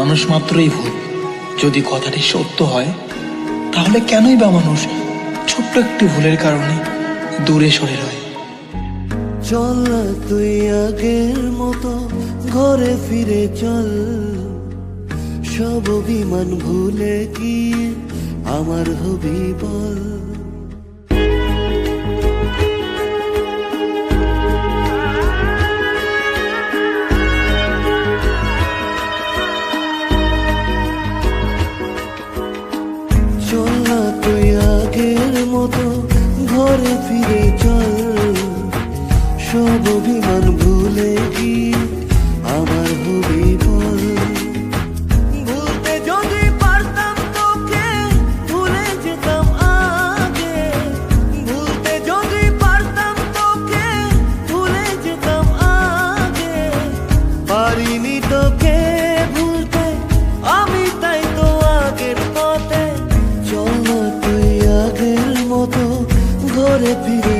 মানুষ মাত্রই ভুল। যদি কথাটি সত্য হয়, তাহলে কেনই বা মানুষ ছোট্ট একটি ভুলের কারণে দূরে সরে রয়? চল তুই আগের মতো ঘরে ফিরে চল। সব অভিমান ভুলে গিয়ে আমার হবি বল। ঘরে ফিরে চল। সব অভিমান ভুলে গিয়ে আমার হবি ঘরে ফিরে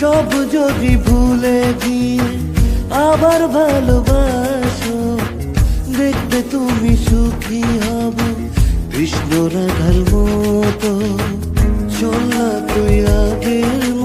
সব যদি ভুলে গিয়ে আবার ভালোবাসো, দেখবে তুমি সুখী হব। কৃষ্ণ রাধার মতো চল না তুই আগের